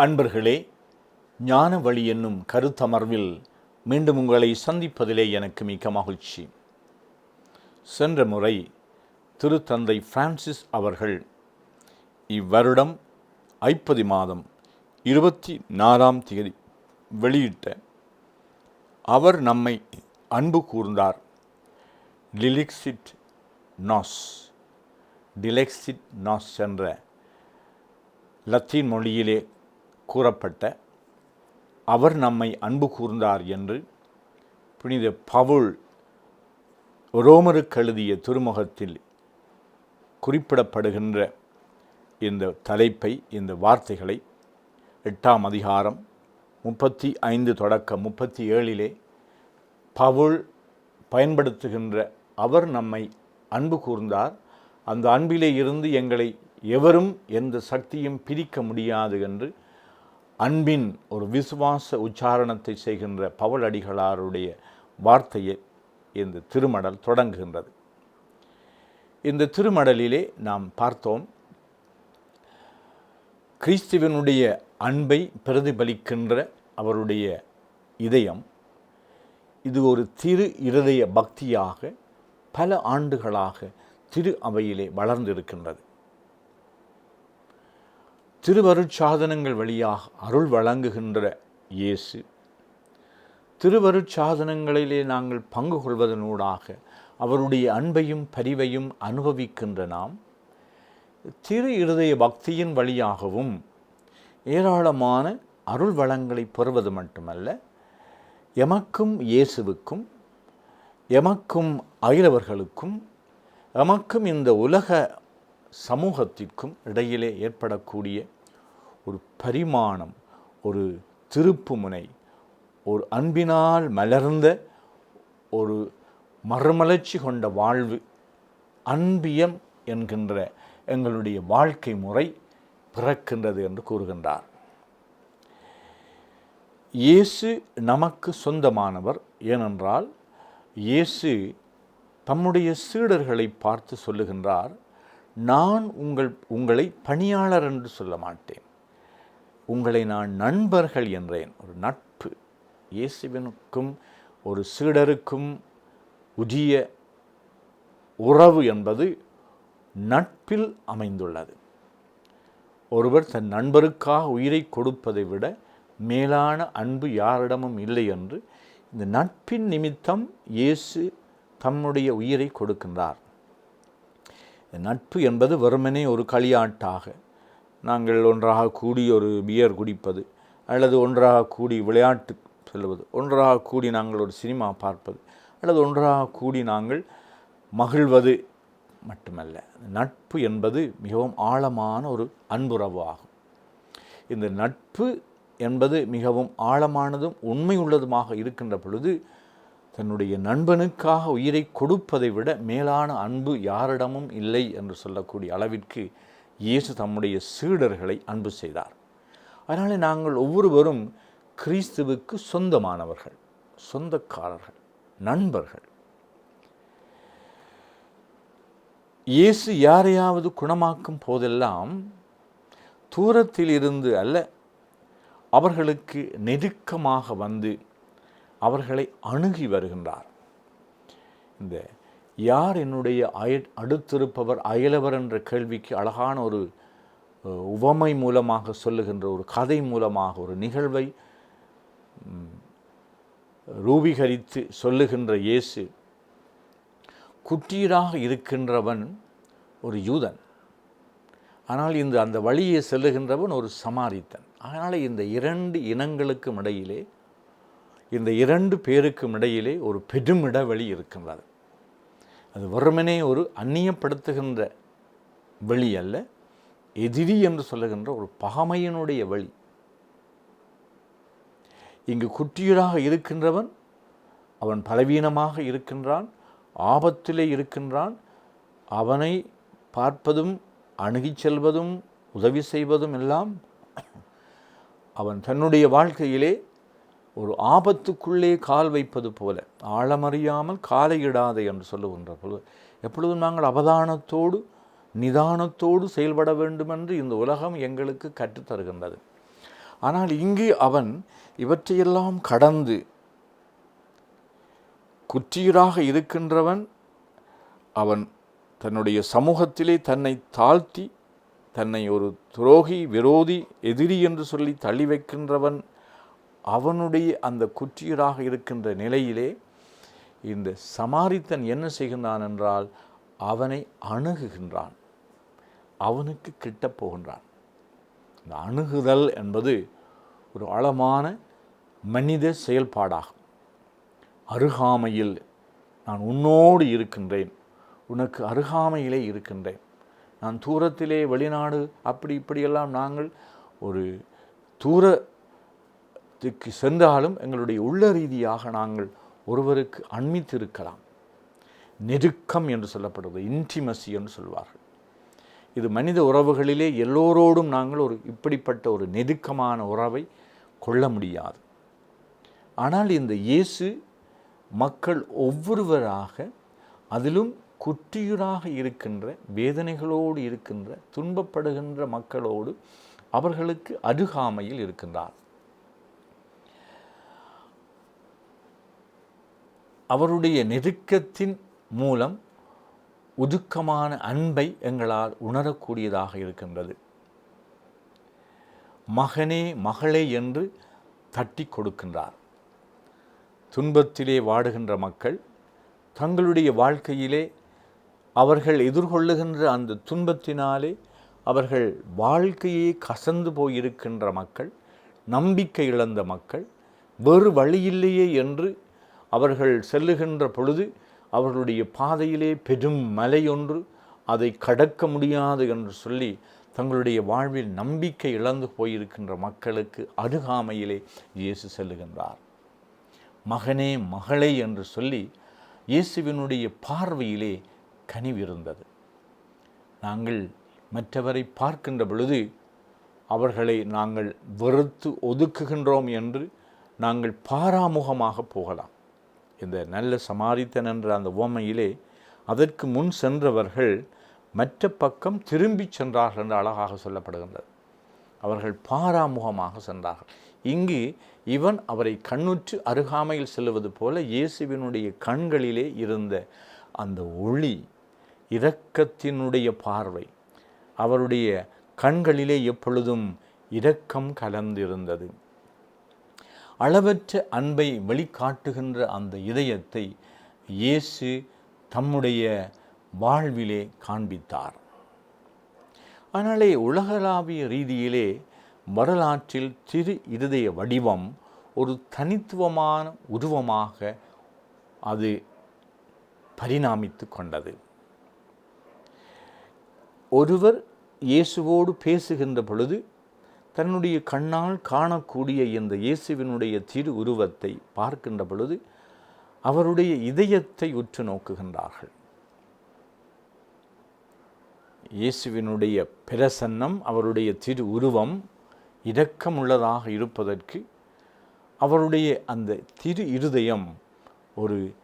அன்பர்களே ஞான வழி என்னும் கருத்தமர்வில் மீண்டும் உங்களை சந்திப்பதிலே எனக்கு மிக்க மகிழ்ச்சி. சென்ற முறை திருத்தந்தை பிரான்சிஸ் அவர்கள் இவ்வருடம் ஐப்பது மாதம் இருபத்தி நாலாம் தேதி வெளியிட்ட அவர் நம்மை அன்பு கூர்ந்தார் லிலிக்சிட் நாஸ் டிலெக்சிட் நாஸ் என்ற லத்தீன் மொழியிலே கூறப்பட்ட அவர் நம்மை அன்பு கூர்ந்தார் என்று புனித பவுல் ரோமருக்கு எழுதிய திருமுகத்தில் குறிப்பிடப்படுகின்ற இந்த தலைப்பை இந்த வார்த்தைகளை எட்டாம் அதிகாரம் முப்பத்தி ஐந்து தொடக்க முப்பத்தி ஏழிலே பவுல் பயன்படுத்துகின்ற அவர் நம்மை அன்பு கூர்ந்தார். அந்த அன்பிலே இருந்து எங்களை எவரும் எந்த சக்தியும் பிரிக்க முடியாது என்று அன்பின் ஒரு விசுவாச உச்சாரணத்தை செய்கின்ற பவலடிகளாருடைய வார்த்தையை இந்த திருமடல் தொடங்குகின்றது. இந்த திருமடலிலே நாம் பார்த்தோம் கிறிஸ்துவனுடைய அன்பை பிரதிபலிக்கின்ற அவருடைய இதயம் இது ஒரு திரு இருதய பக்தியாக பல ஆண்டுகளாக திரு அவையிலே வளர்ந்திருக்கின்றது. திருவருட்சாதனங்கள் வழியாக அருள் வழங்குகின்ற இயேசு. திருவருட்சாதனங்களிலே நாங்கள் பங்கு கொள்வதனூடாக அவருடைய அன்பையும் பரிவையும் அனுபவிக்கின்ற நாம் திரு இருதய பக்தியின் வழியாகவும் ஏராளமான அருள் வளங்களை பெறுவது மட்டுமல்ல எமக்கும் இயேசுவுக்கும் எமக்கும் அயலவர்களுக்கும் எமக்கும் இந்த உலக சமூகத்திற்கும் இடையிலே ஏற்படக்கூடிய ஒரு பரிமாணம் ஒரு திருப்பு முனை ஒரு அன்பினால் மலர்ந்த ஒரு மறுமலர்ச்சி கொண்ட வாழ்வு அன்பியம் என்கின்ற எங்களுடைய வாழ்க்கை முறை பிறக்கின்றது என்று கூறுகின்றார். இயேசு நமக்கு சொந்தமானவர் ஏனென்றால் இயேசு தம்முடைய சீடர்களை பார்த்து சொல்லுகின்றார் நான் உங்கள் உங்களை பணியாளர் என்று சொல்ல மாட்டேன். உங்களை நான் நண்பர்கள் என்றேன். ஒரு நட்பு. இயேசுவினுக்கும் ஒரு சீடருக்கும் உரிய உறவு என்பது நட்பில் அமைந்துள்ளது. ஒருவர் தன் நண்பருக்காக உயிரை கொடுப்பதை விட மேலான அன்பு யாரிடமும் இல்லை என்று இந்த நட்பின் நிமித்தம் இயேசு தம்முடைய உயிரை கொடுக்கின்றார். நட்பு என்பது வெறுமனே ஒரு களியாட்டாக நாங்கள் ஒன்றாக கூடி ஒரு பியர் குடிப்பது அல்லது ஒன்றாக கூடி விளையாட்டு செல்வது ஒன்றாக கூடி நாங்கள் ஒரு சினிமா பார்ப்பது அல்லது ஒன்றாக கூடி நாங்கள் மகிழ்வது மட்டுமல்ல. நட்பு என்பது மிகவும் ஆழமான ஒரு அன்புறவு ஆகும். இந்த நட்பு என்பது மிகவும் ஆழமானதும் உண்மை உள்ளதுமாக இருக்கின்ற பொழுது தன்னுடைய நண்பனுக்காக உயிரை கொடுப்பதை விட மேலான அன்பு யாரிடமும் இல்லை என்று சொல்லக்கூடிய அளவிற்கு இயேசு தம்முடைய சீடர்களை அன்பு செய்தார். அதனால் நாங்கள் ஒவ்வொருவரும் கிறிஸ்துவுக்கு சொந்தமானவர்கள் சொந்தக்காரர்கள் நண்பர்கள். இயேசு யாரையாவது குணமாக்கும் போதெல்லாம் தூரத்தில் இருந்து அல்ல அவர்களுக்கு நெருக்கமாக வந்து அவர்களை அணுகி வருகின்றார். இந்த யார் என்னுடைய அய அடுத்திருப்பவர் அயலவர் என்ற கேள்விக்கு அழகான ஒரு உவமை மூலமாக சொல்லுகின்ற ஒரு கதை மூலமாக ஒரு நிகழ்வை ரூபீகரித்து சொல்லுகின்ற இயேசு குட்டீராக இருக்கின்றவன் ஒரு யூதன். ஆனால் இந்த அந்த வழியை செல்லுகின்றவன் ஒரு சமாரித்தன். அதனால் இந்த இரண்டு இனங்களுக்கும் இடையிலே இந்த இரண்டு பேருக்கும் இடையிலே ஒரு பெரும் இடைவெளி இருக்கின்றது. அது வறுமனே ஒரு அந்நியப்படுத்துகின்ற வழி அல்ல எதிரி என்று சொல்லுகின்ற ஒரு பகமையினுடைய வழி. இங்கு குட்டியராக இருக்கின்றவன் அவன் பலவீனமாக இருக்கின்றான் ஆபத்திலே இருக்கின்றான் அவனை பார்ப்பதும் அணுகிச் செல்வதும் உதவி செய்வதும் எல்லாம் அவன் தன்னுடைய வாழ்க்கையிலே ஒரு ஆபத்துக்குள்ளே கால் வைப்பது போல ஆழமறியாமல் காலையிடாதே என்று சொல்லுகின்ற பொழுது எப்பொழுதும் நாங்கள் அவதானத்தோடு நிதானத்தோடு செயல்பட வேண்டும் என்று இந்த உலகம் எங்களுக்கு கற்றுத்தருகின்றது ஆனால் இங்கு அவன் இவற்றையெல்லாம் கடந்து குற்றியராக இருக்கின்றவன் அவன் தன்னுடைய சமூகத்திலே தன்னை தாழ்த்தி தன்னை ஒரு துரோகி விரோதி எதிரி என்று சொல்லி தள்ளி வைக்கின்றவன் அவனுடைய அந்த குற்றியராக இருக்கின்ற நிலையிலே இந்த சமாரித்தன் என்ன செய்கின்றான் என்றால் அவனை அணுகுகின்றான். அவனுக்கு கிட்ட போகின்றான். இந்த அணுகுதல் என்பது ஒரு ஆழமான மனித செயல்பாடாகும். அருகாமையில் நான் உன்னோடு இருக்கின்றேன். உனக்கு அருகாமையிலே இருக்கின்றேன். நான் தூரத்திலே வெளிநாடு அப்படி இப்படியெல்லாம் நாங்கள் ஒரு தூர தூரத்துக்கு சென்றாலும் எங்களுடைய உள்ள ரீதியாக நாங்கள் ஒருவருக்கு அண்மித்திருக்கலாம். நெருக்கம் என்று சொல்லப்படுவது இன்டிமசி என்று சொல்வார்கள். இது மனித உறவுகளிலே எல்லோரோடும் நாங்கள் ஒரு இப்படிப்பட்ட ஒரு நெருக்கமான உறவை கொள்ள முடியாது. ஆனால் இந்த இயேசு மக்கள் ஒவ்வொருவராக அதிலும் குற்றியுராக இருக்கின்ற வேதனைகளோடு இருக்கின்ற துன்பப்படுகின்ற மக்களோடு அவர்களுக்கு அருகாமையில் இருக்கின்றார். அவருடைய நெருக்கத்தின் மூலம் ஒதுக்கமான அன்பை எங்களால் உணரக்கூடியதாக இருக்கின்றது. மகனே மகளே என்று தட்டி கொடுக்கின்றார். துன்பத்திலே வாடுகின்ற மக்கள் தங்களுடைய வாழ்க்கையிலே அவர்கள் எதிர்கொள்ளுகின்ற அந்த துன்பத்தினாலே அவர்கள் வாழ்க்கையே கசந்து போயிருக்கின்ற மக்கள் நம்பிக்கை இழந்த மக்கள் வேறு வழியில்லையே என்று அவர்கள் செல்லுகின்ற பொழுது அவர்களுடைய பாதையிலே பெரும் மலையொன்று அதை கடக்க முடியாது என்று சொல்லி தங்களுடைய வாழ்வில் நம்பிக்கை இழந்து போயிருக்கின்ற மக்களுக்கு அருகாமையிலே இயேசு செல்லுகின்றார். மகனே மகளே என்று சொல்லி இயேசுவினுடைய பார்வையிலே கனிவிருந்தது நாங்கள் மற்றவரை பார்க்கின்ற பொழுது அவர்களை நாங்கள் வெறுத்து ஒதுக்குகின்றோம் என்று நாங்கள் பாராமுகமாக போகலாம். இந்த நல்ல சமாரித்தன் என்ற அந்த உவமையிலே அதற்கு முன் சென்றவர்கள் மற்ற பக்கம் திரும்பி சென்றார்கள் என்று அழகாக சொல்லப்படுகின்றது. அவர்கள் பாராமுகமாக சென்றார்கள். இங்கு இவன் அவரை கண்ணுற்று அருகாமையில் செல்வது போல இயேசுவினுடைய கண்களிலே இருந்த அந்த ஒளி இரக்கத்தினுடைய பார்வை அவருடைய கண்களிலே எப்பொழுதும் இரக்கம் கலந்திருந்தது. அளவற்ற அன்பை வெளிக்காட்டுகின்ற அந்த இதயத்தை இயேசு தம்முடைய வாழ்விலே காண்பித்தார். ஆனாலே உலகளாவிய ரீதியிலே வரலாற்றில் திரு இருதய வடிவம் ஒரு தனித்துவமான உருவமாக அது பரிணாமித்து கொண்டது. ஒருவர் இயேசுவோடு பேசுகின்ற பொழுது தன்னுடைய கண்ணால் காணக்கூடிய இந்த இயேசுவினுடைய திரு உருவத்தை பார்க்கின்ற பொழுது அவருடைய இதயத்தை உற்று நோக்குகின்றார்கள். இயேசுவினுடைய பிரசன்னம் அவருடைய திரு உருவம் இரக்கமுள்ளதாக இருப்பதற்கு அவருடைய அந்த திரு இருதயம் ஒரு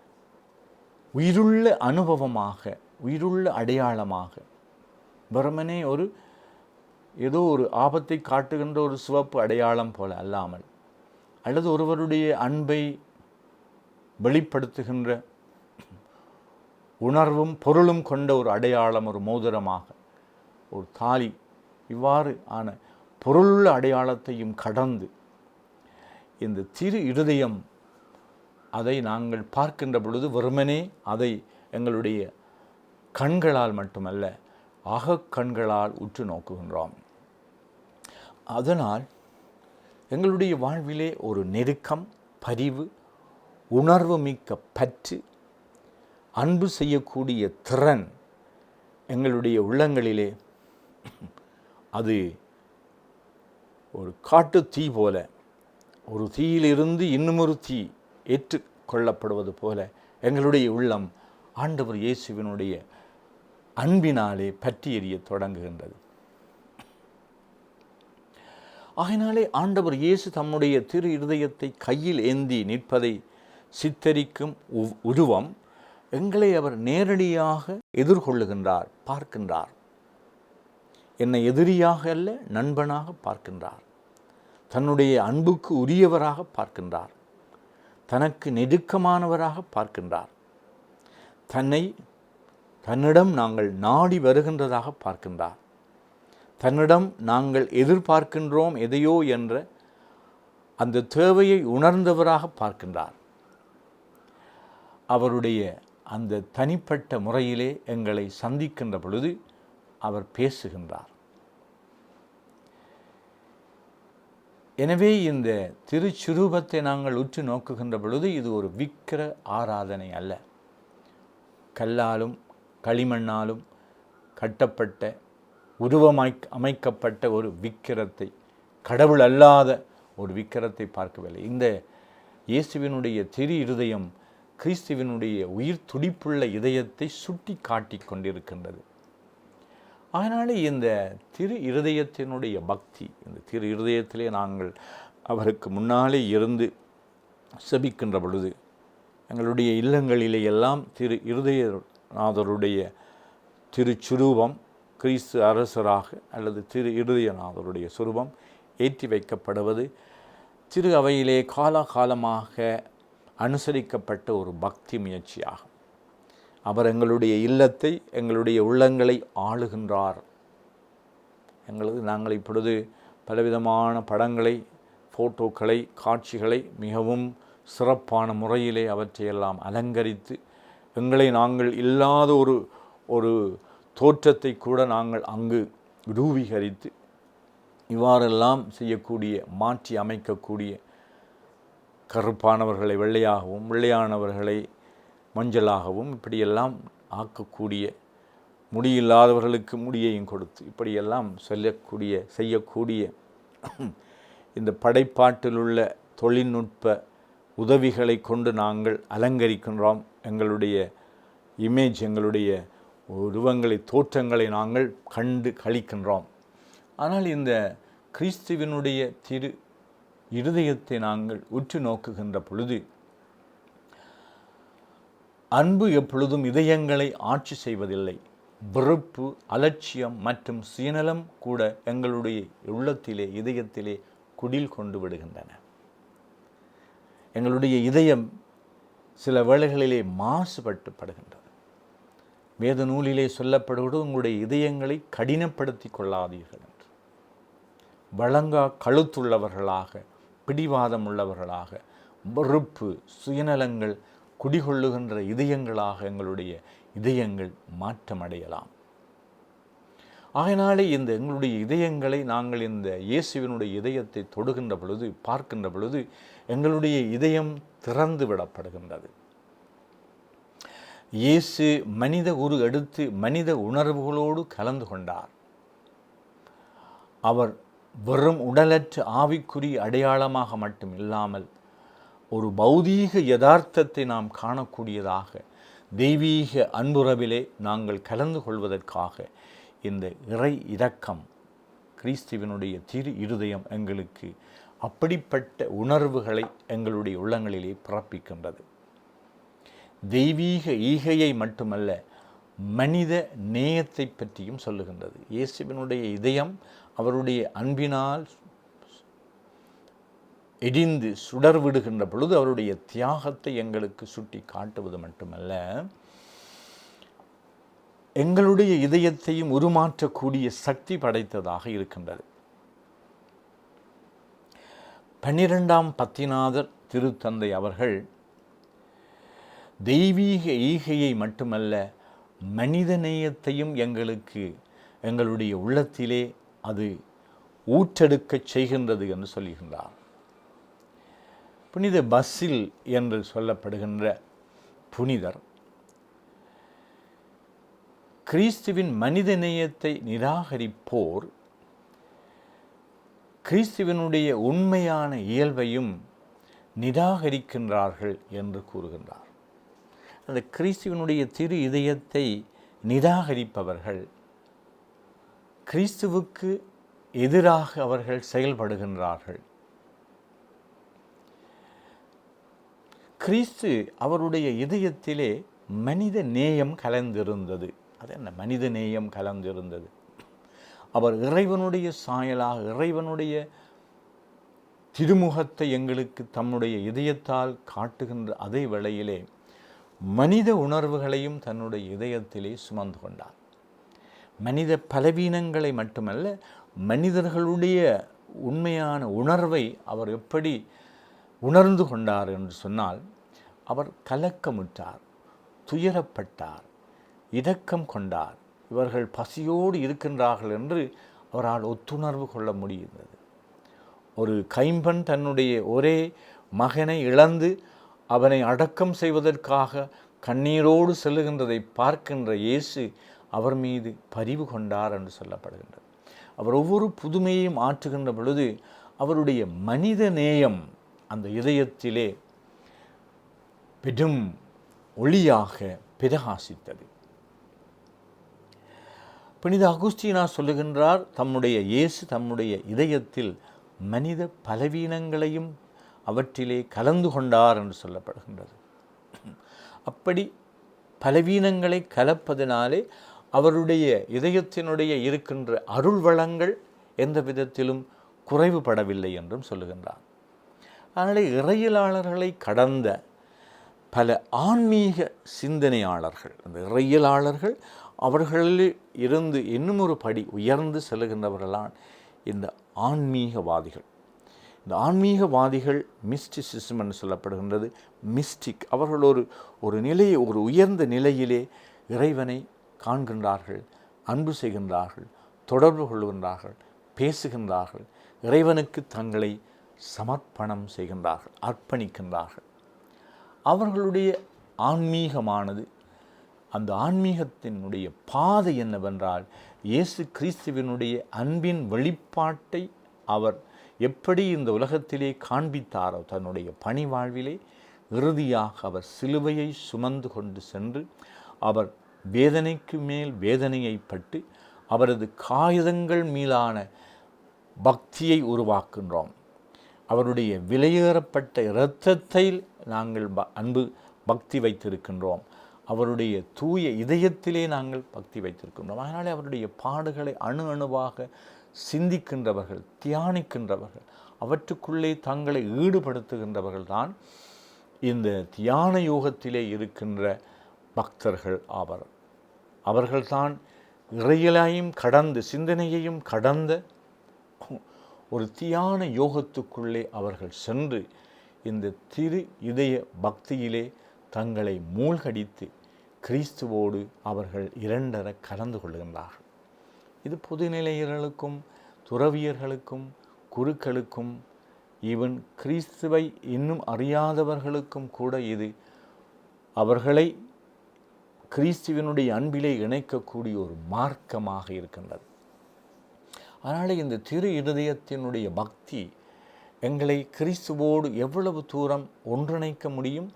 உயிருள்ள அனுபவமாக உயிருள்ள அடையாளமாக வெறுமனே ஒரு ஏதோ ஒரு ஆபத்தை காட்டுகின்ற ஒரு சிவப்பு அடையாளம் போல அல்லாமல் அல்லது ஒருவருடைய அன்பை வெளிப்படுத்துகின்ற உணர்வும் பொருளும் கொண்ட ஒரு அடையாளம் ஒரு மோதிரமாக ஒரு தாலி இவ்வாறு ஆன பொருளுள்ள அடையாளத்தையும் கடந்து இந்த திரு இருதயம் அதை நாங்கள் பார்க்கின்ற பொழுது வெறுமனே அதை எங்களுடைய கண்களால் மட்டுமல்ல அகக்கண்களால் உற்று நோக்குகின்றோம். அதனால் எங்களுடைய வாழ்விலே ஒரு நெருக்கம் பரிவு உணர்வு மிக்க பற்று அன்பு செய்யக்கூடிய திறன் எங்களுடைய உள்ளங்களிலே அது ஒரு காட்டு தீ போல ஒரு தீயிலிருந்து இன்னுமொரு தீ ஏற்றுக்கொள்ளப்படுவது போல எங்களுடைய உள்ளம் ஆண்டவர் இயேசுவினுடைய அன்பினாலே பற்றி எறிய தொடங்குகின்றது. ஆகினாலே ஆண்டவர் இயேசு தம்முடைய திரு இருதயத்தை கையில் ஏந்தி நிற்பதை சித்தரிக்கும் உ- உருவம் எங்களை அவர் நேரடியாக எதிர்கொள்ளுகின்றார் பார்க்கின்றார். என்னை எதிரியாக அல்ல நண்பனாக பார்க்கின்றார். தன்னுடைய அன்புக்கு உரியவராக பார்க்கின்றார். தனக்கு நெருக்கமானவராக பார்க்கின்றார். தன்னை தன்னிடம் நாங்கள் நாடி வருகின்றதாக பார்க்கின்றார். தன்னிடம் நாங்கள் எதிர்பார்க்கின்றோம் எதையோ என்ற அந்த தேவையை உணர்ந்தவராக பார்க்கின்றார். அவருடைய அந்த தனிப்பட்ட முறையிலே எங்களை சந்திக்கின்ற பொழுது அவர் பேசுகின்றார். எனவே இந்த திருச்சுரூபத்தை நாங்கள் உற்று நோக்குகின்ற பொழுது இது ஒரு விக்கிர ஆராதனை அல்ல. கல்லாலும் களிமண்ணாலும் கட்டப்பட்ட உருவமாய் அமைக்கப்பட்ட ஒரு விக்கிரத்தை கடவுள் அல்லாத ஒரு விக்கிரத்தை பார்க்கவில்லை. இந்த இயேசுவினுடைய திரு இருதயம் கிறிஸ்துவினுடைய உயிர் துடிப்புள்ள இதயத்தை சுட்டி காட்டி கொண்டிருக்கின்றது. அதனால் இந்த திரு இருதயத்தினுடைய பக்தி இந்த திரு இருதயத்திலே நாங்கள் அவருக்கு முன்னாலே இருந்து செபிக்கின்ற பொழுது எங்களுடைய இல்லங்களிலே எல்லாம் திரு இருதயநாதருடைய திருச்சுரூபம் கிறிஸ்து அரசராக அல்லது திரு இருதயநாதருடைய சுரூபம் ஏற்றி வைக்கப்படுவது திரு அவையிலே காலகாலமாக அனுசரிக்கப்பட்ட ஒரு பக்தி முயற்சியாகும். அவர் எங்களுடைய இல்லத்தை எங்களுடைய உள்ளங்களை ஆளுகின்றார். எங்களது நாங்கள் இப்பொழுது பலவிதமான படங்களை ஃபோட்டோக்களை காட்சிகளை மிகவும் சிறப்பான முறையிலே அவற்றையெல்லாம் அலங்கரித்து எங்களை நாங்கள் இல்லாத ஒரு ஒரு தோற்றத்தை கூட நாங்கள் அங்கு ரூபீகரித்து இவ்வாறெல்லாம் செய்யக்கூடிய மாற்றி அமைக்கக்கூடிய கருப்பானவர்களை வெள்ளையாகவும் வெள்ளையானவர்களை மஞ்சளாகவும் இப்படியெல்லாம் ஆக்கக்கூடிய முடியில்லாதவர்களுக்கு முடியையும் கொடுத்து இப்படியெல்லாம் சொல்லக்கூடிய செய்யக்கூடிய இந்த படைப்பாட்டில் உள்ள தொழில்நுட்ப உதவிகளை கொண்டு நாங்கள் அலங்கரிக்கின்றோம். எங்களுடைய இமேஜ் எங்களுடைய உருவங்களை தோற்றங்களை நாங்கள் கண்டு கழிக்கின்றோம். ஆனால் இந்த கிறிஸ்துவினுடைய திரு இருதயத்தை நாங்கள் உற்று நோக்குகின்ற பொழுது அன்பு எப்பொழுதும் இதயங்களை ஆட்சி செய்வதில்லை. வெறுப்பு அலட்சியம் மற்றும் சுயநலம் கூட எங்களுடைய உள்ளத்திலே இதயத்திலே குடில் கொண்டு விடுகின்றன. எங்களுடைய இதயம் சில வேளைகளிலே மாசுபட்டு படுகின்றது வேத நூலிலே சொல்லப்படுவது உங்களுடைய இதயங்களை கடினப்படுத்தி கொள்ளாதீர்கள் என்று. வழங்கா கழுத்துள்ளவர்களாக பிடிவாதம் உள்ளவர்களாக வெறுப்பு சுயநலங்கள் குடிகொள்ளுகின்ற இதயங்களாக எங்களுடைய இதயங்கள் மாற்றமடையலாம். ஆகினாலே இந்த எங்களுடைய இதயங்களை நாங்கள் இந்த இயேசுவினுடைய இதயத்தை தொடுகின்ற பொழுது பார்க்கின்ற பொழுது எங்களுடைய இதயம் திறந்து விடப்படுகின்றது. இயேசு மனித உரு எடுத்து மனித உணர்வுகளோடு கலந்து கொண்டார். அவர் வெறும் உடலற்ற ஆவிக்குரிய அடையாளமாக மட்டும் இல்லாமல் ஒரு பௌதீக யதார்த்தத்தை நாம் காணக்கூடியதாக தெய்வீக அன்புறவிலே நாங்கள் கலந்து கொள்வதற்காக இந்த இறை இரக்கம் கிறிஸ்துவனுடைய திரு இருதயம் எங்களுக்கு அப்படிப்பட்ட உணர்வுகளை எங்களுடைய உள்ளங்களிலே பிறப்பிக்கின்றது. தெய்வீக ஈகையை மட்டுமல்ல மனித நேயத்தை பற்றியும் சொல்லுகின்றது. இயேசுவினுடைய இதயம் அவருடைய அன்பினால் எடிந்து சுடர் விடுகின்ற பொழுது அவருடைய தியாகத்தை எங்களுக்கு சுட்டி காட்டுவது மட்டுமல்ல எங்களுடைய இதயத்தையும் உருமாற்றக்கூடிய சக்தி படைத்ததாக இருக்கின்றது. பன்னிரெண்டாம் பத்திநாதர் திருத்தந்தை அவர்கள் தெய்வீக ஈகையை மட்டுமல்ல மனித நேயத்தையும் எங்களுக்கு எங்களுடைய உள்ளத்திலே அது ஊற்றெடுக்கச் செய்கின்றது என்று சொல்லுகின்றார் புனித பஸ்ஸில் என்று சொல்லப்படுகின்ற புனிதர் கிறிஸ்துவின் மனித நேயத்தை நிராகரிப்போர் கிறிஸ்துவனுடைய உண்மையான இயல்பையும் நிராகரிக்கின்றார்கள் என்று கூறுகின்றார். அந்த கிறிஸ்துவனுடைய திரு இதயத்தை நிராகரிப்பவர்கள் கிறிஸ்துவுக்கு எதிராக அவர்கள் செயல்படுகின்றார்கள். கிறிஸ்து அவருடைய இதயத்திலே மனித நேயம் கலந்திருந்தது. அது என்ன? மனித நேயம் கலந்திருந்தது. அவர் இறைவனுடைய சாயலாக இறைவனுடைய திருமுகத்தை எங்களுக்கு தம்முடைய இதயத்தால் காட்டுகின்ற அதே வேளையிலே மனித உணர்வுகளையும் தன்னுடைய இதயத்திலே சுமந்து கொண்டார் மனித பலவீனங்களை மட்டுமல்ல மனிதர்களுடைய உண்மையான உணர்வை அவர் எப்படி உணர்ந்து கொண்டார் என்று சொன்னால் அவர் கலக்கமுற்றார் துயரப்பட்டார் இரக்கம் கொண்டார். இவர்கள் பசியோடு இருக்கின்றார்கள் என்று அவரால் ஒத்துணர்வு கொள்ள முடிந்தது. ஒரு கைம்பன் தன்னுடைய ஒரே மகனை இழந்து அவனை அடக்கம் செய்வதற்காக கண்ணீரோடு செல்லுகின்றதை பார்க்கின்ற இயேசு அவர் மீது பரிவு கொண்டார் என்று சொல்லப்படுகின்றது. அவர் ஒவ்வொரு புதுமையையும் ஆற்றுகின்ற பொழுது அவருடைய மனித நேயம் அந்த இதயத்திலே பெரும் ஒளியாக பிரகாசித்தது. புனித அகுஸ்தீனா சொல்லுகின்றார் தம்முடைய இயேசு தம்முடைய இதயத்தில் மனித பலவீனங்களையும் அவற்றிலே கலந்து கொண்டார் என்று சொல்லப்படுகின்றது. அப்படி பலவீனங்களை கலப்பதினாலே அவருடைய இதயத்தினுடைய இருக்கின்ற அருள் வளங்கள் எந்த விதத்திலும் குறைவுபடவில்லை என்றும் சொல்லுகின்றார். அதனால் இறையலாளர்களை கடந்த பல ஆன்மீக சிந்தனையாளர்கள் அந்த இறையலாளர்கள் அவர்களில் இருந்து இன்னும் ஒரு படி உயர்ந்து செல்கின்றவர்களான் இந்த ஆன்மீகவாதிகள். இந்த ஆன்மீகவாதிகள் மிஸ்டிசிசம் என்று சொல்லப்படுகின்றது. மிஸ்டிக் அவர்கள் ஒரு ஒரு நிலையை ஒரு உயர்ந்த நிலையிலே இறைவனை காண்கின்றார்கள் அன்பு செய்கின்றார்கள் தொடர்பு கொள்கின்றார்கள் பேசுகின்றார்கள். இறைவனுக்கு தங்களை சமர்ப்பணம் செய்கின்றார்கள் அர்ப்பணிக்கின்றார்கள். அவர்களுடைய ஆன்மீகமானது அந்த ஆன்மீகத்தினுடைய பாதை என்னவென்றால் இயேசு கிறிஸ்துவினுடைய அன்பின் வெளிப்பாட்டை அவர் எப்படி இந்த உலகத்திலே காண்பித்தாரோ தன்னுடைய பணி வாழ்விலே இறுதியாக அவர் சிலுவையை சுமந்து கொண்டு சென்று அவர் வேதனைக்கு மேல் வேதனையை பட்டு அவரது காகிதங்கள் மீதான பக்தியை உருவாக்குகின்றோம் அவருடைய விலையேறப்பட்ட இரத்தத்தை நாங்கள் ப அன்பு பக்தி வைத்திருக்கின்றோம். அவருடைய தூய இதயத்திலே நாங்கள் பக்தி வைத்திருக்கின்றோம். அதனாலே அவருடைய பாடுகளை அணு அணுவாக சிந்திக்கின்றவர்கள் தியானிக்கின்றவர்கள் அவற்றுக்குள்ளே தங்களை ஈடுபடுத்துகின்றவர்கள் தான் இந்த தியான யோகத்திலே இருக்கின்ற பக்தர்கள் ஆவர் அவர்கள்தான் இறையலையும் கடந்து சிந்தனையையும் கடந்த ஒரு தியான யோகத்துக்குள்ளே அவர்கள் சென்று இந்த திரு இதய பக்தியிலே தங்களை மூழ்கடித்து கிறிஸ்துவோடு அவர்கள் இரண்டர கலந்து கொள்கின்றார்கள். இது பொதுநிலையர்களுக்கும் துறவியர்களுக்கும் குருக்களுக்கும் ஈவன் கிறிஸ்துவை இன்னும் அறியாதவர்களுக்கும் கூட இது அவர்களை கிறிஸ்துவனுடைய அன்பிலே இணைக்கக்கூடிய ஒரு மார்க்கமாக இருக்கின்றது. அதனால் இந்த திரு இருதயத்தினுடைய பக்தி எங்களை கிறிஸ்துவோடு எவ்வளவு தூரம் ஒன்றிணைக்க முடியும்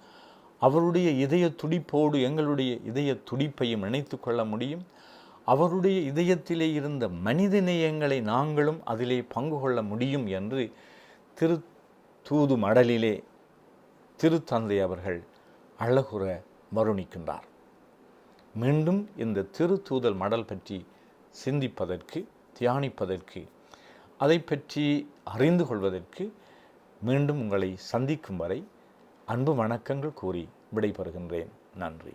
அவருடைய இதய துடிப்போடு எங்களுடைய இதய துடிப்பையும் இணைத்து கொள்ள முடியும் அவருடைய இதயத்திலே இருந்த மனித நேயங்களை நாங்களும் அதிலே பங்கு கொள்ள முடியும் என்று திரு தூது மடலிலே திருத்தந்தை அவர்கள் அழகுற வருணிக்கின்றார். மீண்டும் இந்த திருத்தூதல் மடல் பற்றி சிந்திப்பதற்கு தியானிப்பதற்கு அதை பற்றி அறிந்து கொள்வதற்கு மீண்டும் உங்களை சந்திக்கும் வரை அன்பு வணக்கங்கள் கூறி விடைபெறுகின்றேன். நன்றி.